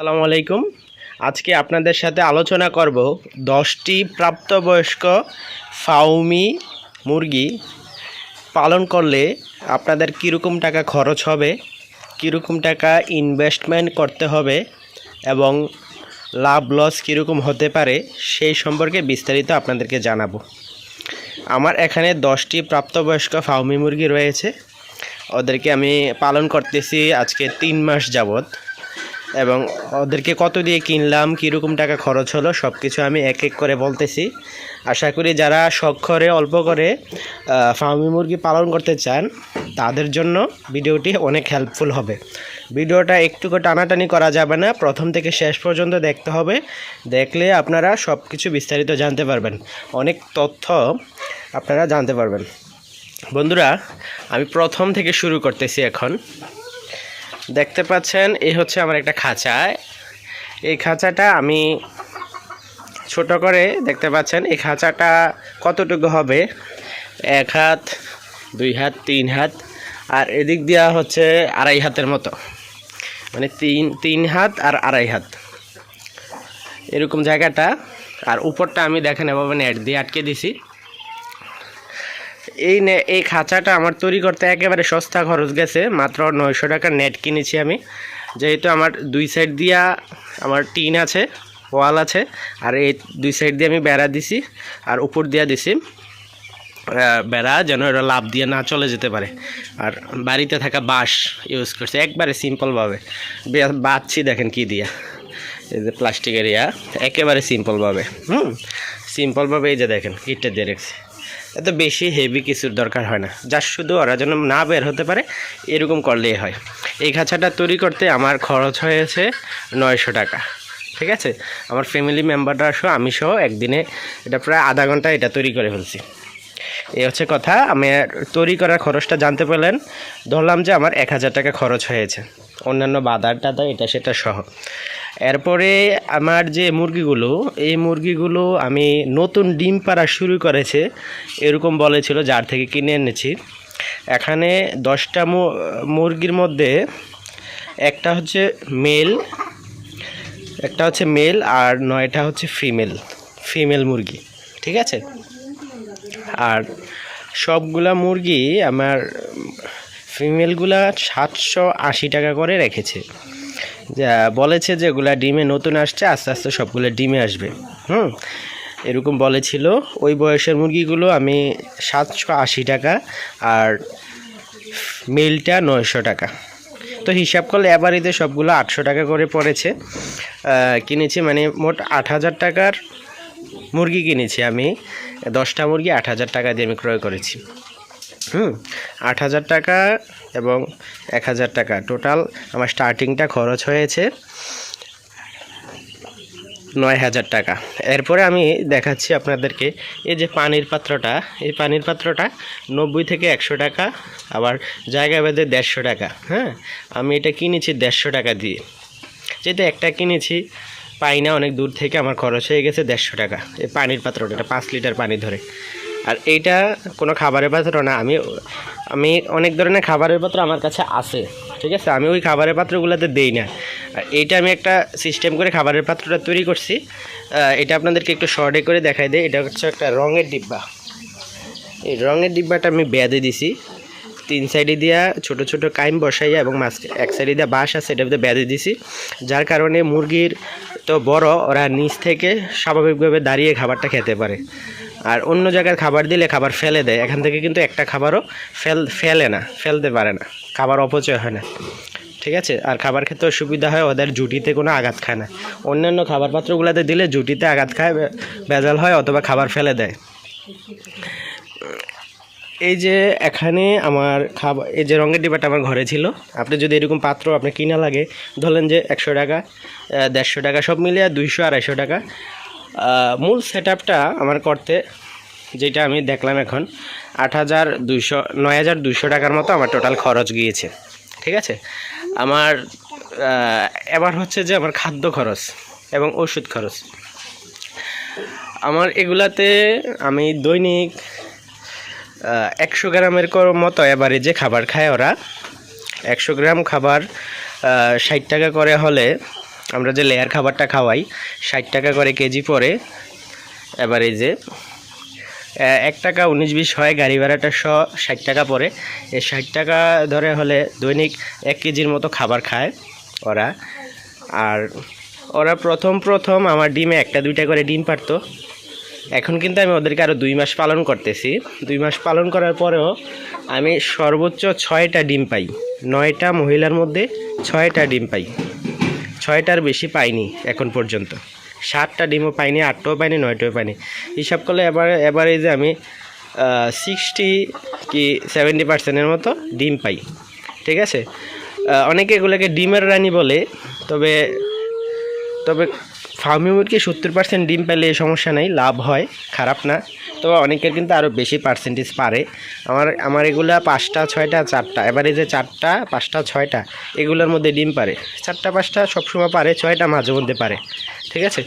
আসসালামু আলাইকুম। আজকে আপনাদের সাথে আলোচনা করব দশটি প্রাপ্তবয়স্ক ফাউমি মুরগি পালন করলে আপনাদের কীরকম টাকা খরচ হবে, কীরকম টাকা ইনভেস্টমেন্ট করতে হবে এবং লাভ লস কীরকম হতে পারে সেই সম্পর্কে বিস্তারিত আপনাদেরকে জানাব। আমার এখানে দশটি প্রাপ্তবয়স্ক ফাউমি মুরগি রয়েছে। ওদেরকে আমি পালন করতেছি আজকে তিন মাস যাবত এবং ওদেরকে কত দিয়ে কিনলাম, কীরকম টাকা খরচ হলো সব কিছু আমি এক এক করে বলতেছি। আশা করি যারা করে, অল্প করে ফার্মি মুরগি পালন করতে চান, তাদের জন্য ভিডিওটি অনেক হেল্পফুল হবে। ভিডিওটা একটুকু টানাটানি করা যাবে না, প্রথম থেকে শেষ পর্যন্ত দেখতে হবে। দেখলে আপনারা সব কিছু বিস্তারিত জানতে পারবেন। অনেক তথ্য আপনারা জানতে পারবেন। বন্ধুরা, আমি প্রথম থেকে শুরু করতেছি এখন। দেখতে পাচ্ছেন এই হচ্ছে আমার একটা খাঁচা। এই খাঁচাটা আমি ছোট করে দেখতে পাচ্ছেন, এই খাঁচাটা কতটুকু হবে? এক হাত, দুই হাত, তিন হাত, আর এদিক দিয়া হচ্ছে আড়াই হাতের মতো। মানে তিন তিন হাত আর আড়াই হাত। এরকম জায়গাটা, আর উপরটা আমি দেখেন এভাবে নেট দিয়ে আটকে দিছি। এই নে, এই খাঁচাটা আমার তৈরি করতে একেবারে সস্তা খরচ গেছে, মাত্র নয়শো টাকার নেট কিনেছি আমি। যেহেতু আমার দুই সাইড দিয়া আমার টিন আছে, ওয়াল আছে, আর এই দুই সাইড দিয়ে আমি বেড়া দিছি, আর উপর দিয়া দিছি বেড়া যেন এটা লাভ দিয়ে না চলে যেতে পারে। আর বাড়িতে থাকা বাঁশ ইউজ করছে, একবারে সিম্পলভাবে বাঁচছি দেখেন কি দিয়া। এই যে প্লাস্টিকের ইয়া একেবারে সিম্পলভাবে হুম সিম্পলভাবে এই যে দেখেন কিটটা দিয়ে রেখেছি। এত বেশি হেভি কিছুর দরকার হয় না। যা শুধু ওরা যেন না বের হতে পারে, এরকম করলেই হয়। এই খাঁচাটা তৈরি করতে আমার খরচ হয়েছে নয়শো টাকা। ঠিক আছে? আমার ফ্যামিলি মেম্বাররা সহ, আমি সহ একদিনে এটা প্রায় আধা ঘণ্টা এটা তৈরি করে ফেলছি। এই হচ্ছে কথা। আমি তৈরি করার খরচটা জানতে পারলেন। ধরলাম যে আমার এক হাজার টাকা খরচ হয়েছে। অন্যান্য বাদার টাদা এটা সেটা সহ। এরপরে আমার যে মুরগিগুলো, এই মুরগিগুলো আমি নতুন ডিম পাড়া শুরু করেছে, এরকম বলেছিল যার থেকে কিনে এনেছি। এখানে দশটা মুরগির মধ্যে একটা হচ্ছে মেল একটা হচ্ছে মেল আর নয়টা হচ্ছে ফিমেল ফিমেল মুরগি, ঠিক আছে? আর সবগুলা মুরগি আমার ফিমেলগুলা সাতশো আশি টাকা করে রেখেছে। বলেছে যে এগুলা ডিমে নতুন আসছে, আস্তে আস্তে সবগুলো ডিমে আসবে। হুম? এরকম বলেছিল। ওই বয়সের মুরগিগুলো আমি সাতশো আশি টাকা আর মেলটা নয়শো টাকা। তো হিসাব করলে এবারিতে সবগুলো আটশো টাকা করে পড়েছে। কিনেছি মানে মোট আট হাজার টাকার মুরগি কিনেছি আমি। দশটা মুরগি আট হাজার টাকা দিয়ে আমি ক্রয় করেছি। হুম, আট হাজার টাকা এবং এক হাজার টাকা। টোটাল আমার স্টার্টিংটা খরচ হয়েছে নয় হাজার টাকা। এরপরে আমি দেখাচ্ছি আপনাদেরকে এই যে পানির পাত্রটা, এই পানির পাত্রটা নব্বই থেকে একশো টাকা, আবার জায়গা ভেদে দেড়শো টাকা হ্যাঁ? আমি এটা কিনেছি দেড়শো টাকা দিয়ে। যেহেতু একটা কিনেছি, পাই না, অনেক দূর থেকে আমার খরচ হয়ে গেছে দেড়শো টাকা। এই পানির পাত্রটা, এটা পাঁচ লিটার পানি ধরে। আর এইটা কোনো খাবারের পাত্র না, আমি আমি অনেক ধরনের খাবারের পাত্র আমার কাছে আছে, ঠিক আছে? আমি ওই খাবারের পাত্রগুলোতে দেই না। আর এইটা আমি একটা সিস্টেম করে খাবারের পাত্রটা তৈরি করছি। এটা আপনাদেরকে একটু শর্টে করে দেখাই দেয় এটা হচ্ছে একটা রঙের ডিব্বা। এই রঙের ডিব্বাটা আমি বেঁধে দিছি। তিন সাইডে দিয়া ছোট ছোট কাইম বসাইয়া এবং মাঝ, এক সাইডে দিয়া বাঁশ আছে এটা বেঁধে দিছি। যার কারণে মুরগির তো বড়, ওরা নিচ থেকে স্বাভাবিকভাবে দাঁড়িয়ে খাবারটা খেতে পারে। আর অন্য জায়গার খাবার দিলে খাবার ফেলে দেয়। এখান থেকে কিন্তু একটা খাবারও ফেল, ফেলে না, ফেলতে পারে না। খাবার অপচয় হয় না। ঠিক আছে? আর খাবার খেতে সুবিধা হয়, ওদের জুটিতে কোনো আঘাত খায় না। অন্যান্য খাবার পাত্রগুলোতে দিলে জুটিতে আঘাত খায় ভেজাল হয়, অথবা খাবার ফেলে দেয়। এই যে এখানে আমার খাবার এই যে রঙের ডিবাটা আমার ঘরে ছিল। আপনি যদি এরকম পাত্র আপনি কিনা লাগে, ধরলেন যে একশো টাকা দেড়শো টাকা সব মিলিয়ে দুইশো, আড়াইশো টাকা। মূল সেট আমার করতে যেটা আমি দেখলাম এখন, আট হাজার দুইশো, নয় হাজার দুইশো টাকার মতো আমার টোটাল খরচ গিয়েছে, ঠিক আছে? আমার এবার হচ্ছে যে আমার খাদ্য খরচ এবং ওষুধ খরচ। আমার এগুলাতে আমি দৈনিক একশো গ্রামের মতো এবারে যে খাবার খায় ওরা। একশো গ্রাম খাবার ষাট টাকা করে হলে আমরা যে লেয়ার খাবারটা খাওয়াই, ষাট টাকা করে কেজি পরে, এবার এই যে এক টাকা উনিশ বিশ হয় গাড়ি ভাড়াটা শ, ষাট টাকা পরে। এই ষাট টাকা ধরে হলে দৈনিক এক কেজির মতো খাবার খায় ওরা। আর ওরা প্রথম প্রথম আমার ডিমে একটা দুইটা করে ডিম পারতো। এখন কিন্তু আমি ওদেরকে আরও দুই মাস পালন করতেছি। দুই মাস পালন করার পরেও আমি সর্বোচ্চ ছয়টা ডিম পাই। নয়টা মহিলার মধ্যে ছয়টা ডিম পাই। ছয়টার বেশি পাইনি এখন পর্যন্ত। সাতটা ডিমও পাইনি, আটটাও পাইনি, নয়টাও পাইনি। হিসাব করলে এবার, এবারে যে আমি সিক্সটি কি সেভেন্টি পার্সেন্টের মতো ডিম পাই, ঠিক আছে? অনেকে এগুলোকে ডিমের রানী বলে, তবে তবে ফার্মি মুরগি সত্তর পার্সেন্ট ডিম পেলে সমস্যা নেই, লাভ হয়, খারাপ না। তবে অনেকের কিন্তু আরও বেশি পার্সেন্টেজ পারে। আমার আমার এগুলা পাঁচটা, ছয়টা, চারটা এবারে যে চারটা, পাঁচটা, ছয়টা, এগুলোর মধ্যে ডিম পারে। চারটা, পাঁচটা সবসময় পারে, ছয়টা মাঝে মধ্যে পারে। ঠিক আছে?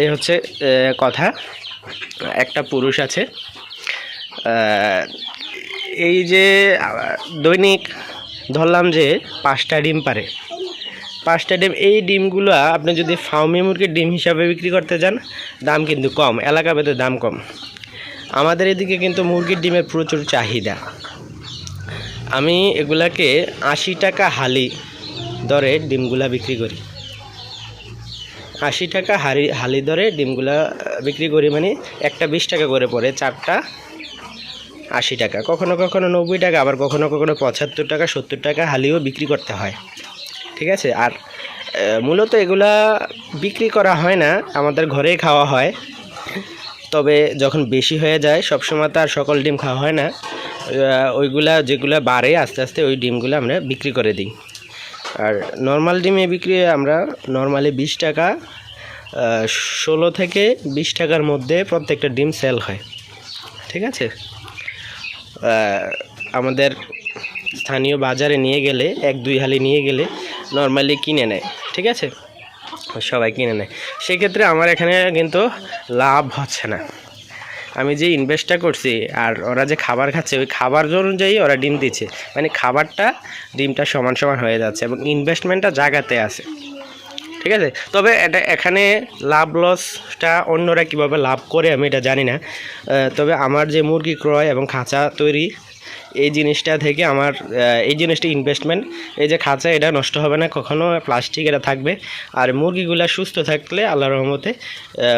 এই হচ্ছে কথা। একটা পুরুষ আছে এই যে দৈনিক ধরলাম যে পাঁচটা ডিম পারে। পাঁচটা ডিম, এই ডিমগুলো আপনি যদি ফার্মি মুরগির ডিম হিসাবে বিক্রি করতে যান, দাম কিন্তু কম, এলাকা ভেদে দাম কম। আমাদের এদিকে কিন্তু মুরগির ডিমের প্রচুর চাহিদা। আমি এগুলাকে আশি টাকা হালি দরে ডিমগুলা বিক্রি করি। আশি টাকা হালি হালি দরে ডিমগুলা বিক্রি করি মানে একটা বিশ টাকা করে পড়ে, চারটা আশি টাকা। কখনো কখনো নব্বই টাকা, আবার কখনো কখনো পঁচাত্তর টাকা, সত্তর টাকা হালিও বিক্রি করতে হয়। ঠিক আছে? আর মূলত এগুলা বিক্রি করা হয় না, আমাদের ঘরেই খাওয়া হয়। তবে যখন বেশি হয়ে যায়, সবসময় তো আর সকল ডিম খাওয়া হয় না। ওইগুলা যেগুলা বাড়ে, আস্তে আস্তে ওই ডিমগুলো আমরা বিক্রি করে দিই। আর নর্মাল ডিমে বিক্রি আমরা নর্মালি বিশ টাকা ষোলো থেকে বিশ টাকার মধ্যে প্রত্যেকটা ডিম সেল হয়। ঠিক আছে? আমাদের স্থানীয় বাজারে নিয়ে গেলে, এক দুই হালি নিয়ে গেলে নর্মালি কিনে নেয়, ঠিক আছে? সবাই কিনে নেয়। সেক্ষেত্রে আমার এখানে কিন্তু লাভ হচ্ছে না। আমি যে ইনভেস্টটা করছি, আর ওরা যে খাবার খাচ্ছে, ওই খাবার অনুযায়ী ওরা ডিম দিচ্ছে। মানে খাবারটা, ডিমটা সমান সমান হয়ে যাচ্ছে এবং ইনভেস্টমেন্টটা জায়গাতে আছে। ঠিক আছে? তবে এটা এখানে লাভ লসটা অন্যরা কীভাবে লাভ করে আমি এটা জানি না। তবে আমার যে মুরগি ক্রয় এবং খাঁচা তৈরি এই জিনিসটা থেকে আমার এই জিনিসটা ইনভেস্টমেন্ট এই যে খাঁচা, এটা নষ্ট হবে না, কখনো প্লাস্টিক এটা থাকবে। আর মুরগিগুলা সুস্থ থাকলে আল্লাহ রহমতে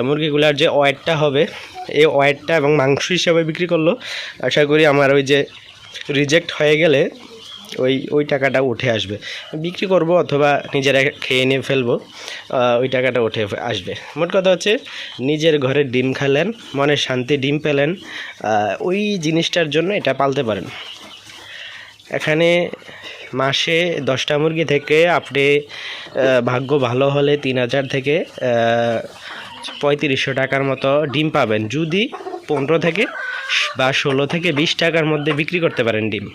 মুরগিগুলার যে ওয়েটটা হবে, এই ওয়েটটা এবং মাংস হিসাবে বিক্রি করল, আশা করি আমার ওই যে রিজেক্ট হয়ে গেলে ওই ওই টাকাটা উঠে আসবে। বিক্রি করব অথবা নিজেরা খেয়ে নিয়ে ফেলব ওই টাকাটা উঠে আসবে। মোট কথা হচ্ছে, নিজের ঘরে ডিম খেলেন, মনে শান্তি ডিম পেলেন ওই জিনিসটার জন্য এটা পালতে পারেন। এখানে মাসে দশটা মুরগি থেকে আপনি ভাগ্য ভালো হলে তিন হাজার থেকে পঁয়ত্রিশশো টাকার মতো ডিম পাবেন। যদি পনেরো থেকে বা ষোলো থেকে বিশ টাকার মধ্যে বিক্রি করতে পারেন ডিম।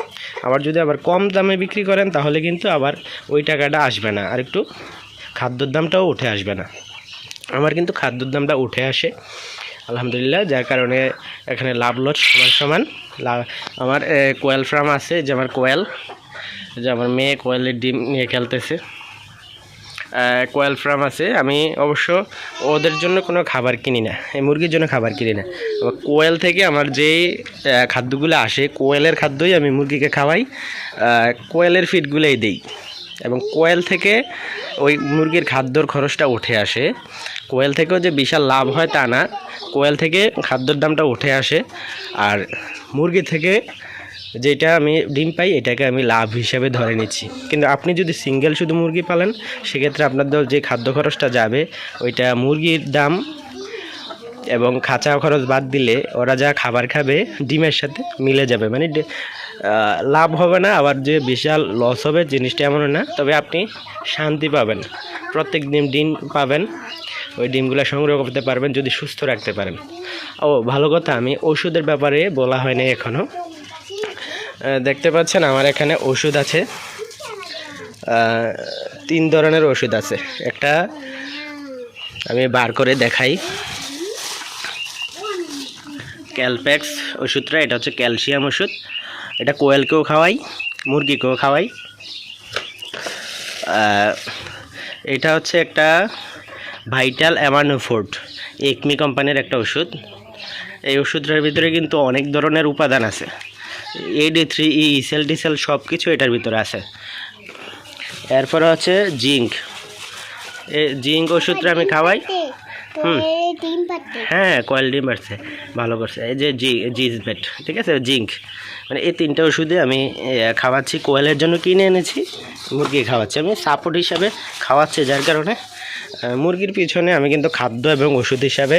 আবার যদি আবার কম দামে বিক্রি করেন, তাহলে কিন্তু আবার ওই টাকাটা আসবে না। আর একটু খাদ্যর দামটাও উঠে আসবে না। আমার কিন্তু খাদ্যর দামটা উঠে আসে। আলহামদুলিল্লাহ, যার কারণে এখানে লাভ লস সমান সমান। আমার কোয়েল ফার্ম আছে, যে আমার কোয়েল, যে আমার মেয়ে কোয়েলের ডিম নিয়ে খেলতেছে। কোয়েল ফার্ম আছে। আমি অবশ্য ওদের জন্য কোনো খাবার কিনি না। এই মুরগির জন্য খাবার কিনি না। কোয়েল থেকে আমার যে আহ, খাদ্যগুলো আসে কোয়েলের খাদ্যই আমি মুরগিকে খাওয়াই। কোয়েলের ফিডগুলোই দিই। এবং কোয়েল থেকে ওই মুরগির খাদ্যর খরচটা উঠে আসে। কোয়েল থেকেও যে বিশাল লাভ হয় তা না। কোয়েল থেকে খাদ্যর দামটা উঠে আসে। আর মুরগি থেকে যেটা আমি ডিম পাই, এটাকে আমি লাভ হিসাবে ধরে নিচ্ছি। কিন্তু আপনি যদি সিঙ্গেল শুধু মুরগি পালেন, সেক্ষেত্রে আপনাদের যে খাদ্য খরচটা যাবে, ওইটা মুরগির দাম এবং খাঁচা খরচ বাদ দিলে ওরা যা খাবার খাবে ডিমের সাথে মিলে যাবে। মানে লাভ হবে না, আবার যে বিশাল লস হবে জিনিসটা এমন না। তবে আপনি শান্তি পাবেন। প্রত্যেক দিন ডিম পাবেন, ওই ডিমগুলো সংগ্রহ করতে পারবেন, যদি সুস্থ রাখতে পারেন। ও, ভালো কথা, আমি ওষুধের ব্যাপারে বলা হয়নি এখনও দেখতে পাচ্ছেন আমার এখানে ওষুধ আছে। তিন ধরনের ওষুধ আছে। একটা আমি বার করে দেখাই। ক্যালপ্যাক্স ওষুধটা, এটা হচ্ছে ক্যালসিয়াম ওষুধ। এটা কোয়েলকেও খাওয়াই, মুরগিকেও খাওয়াই। এটা হচ্ছে একটা ভাইটাল অ্যামানোফোর্ড একমি কোম্পানির একটা ওষুধ। এই ওষুধটার ভিতরে কিন্তু অনেক ধরনের উপাদান আছে। এডি থ্রি ই ইসেল টিসেল সব কিছু এটার ভিতরে আছে। এরপরে হচ্ছে জিঙ্ক। জিঙ্ক ওষুধটা আমি খাওয়াই। হুম। হ্যাঁ কয়েল ডিম বাড়ছে ভালো করছে। এই যে জি জিজবেট ঠিক আছে? জিঙ্ক। মানে এই তিনটে ওষুধে আমি খাওয়াচ্ছি। কোয়েলের জন্য কিনে এনেছি, মুরগি খাওয়াচ্ছি। আমি সাপোর্ট হিসাবে খাওয়াচ্ছি, যার কারণে মুরগির পিছনে আমি কিন্তু খাদ্য এবং ওষুধ হিসাবে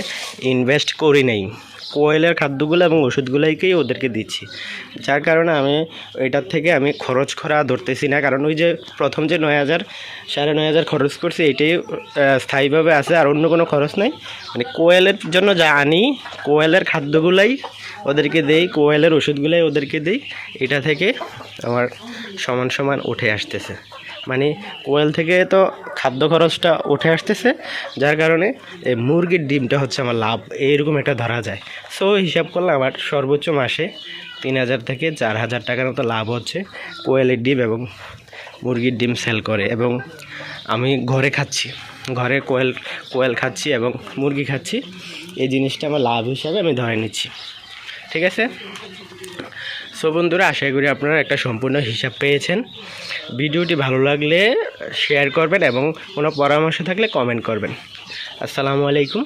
ইনভেস্ট করি নাই। কোয়েলের খাদ্যগুলো এবং ওষুধগুলোকেই ওদেরকে দিচ্ছি। যার কারণে আমি এটার থেকে আমি খরচ করা ধরতেছি না। কারণ ওই যে প্রথম যে নয় হাজার, সাড়ে নয় হাজার খরচ করছি, এটাই স্থায়ীভাবে আছে আর অন্য কোনো খরচ নাই। মানে কোয়েলের জন্য যা আনি, কোয়েলের খাদ্যগুলাই ওদেরকে দেই, কোয়েলের ওষুধগুলাই ওদেরকে দেই, এটা থেকে আমার সমান সমান উঠে আসতেছে। মানে কোয়েল থেকে তো খাদ্য খরচটা উঠে আসতেছে, যার কারণে এই মুরগির ডিমটা হচ্ছে আমার লাভ, এইরকম একটা ধরা যায়। সো হিসাব করলে আমার সর্বোচ্চ মাসে তিন হাজার থেকে চার হাজার টাকার মতো লাভ হচ্ছে কোয়েলের ডিম এবং মুরগির ডিম সেল করে এবং আমি ঘরে খাচ্ছি, ঘরে কোয়েল কোয়েল খাচ্ছি এবং মুরগি খাচ্ছি। এই জিনিসটা আমার লাভ হিসাবে আমি ধরে নিচ্ছি। ঠিক আছে? সো বন্ধুরা, আশা করি আপনারা একটা সম্পূর্ণ হিসাব পেয়েছেন। ভিডিওটি ভালো লাগলে শেয়ার করবেন এবং কোনো পরামর্শ থাকলে কমেন্ট করবেন। আসসালামু আলাইকুম।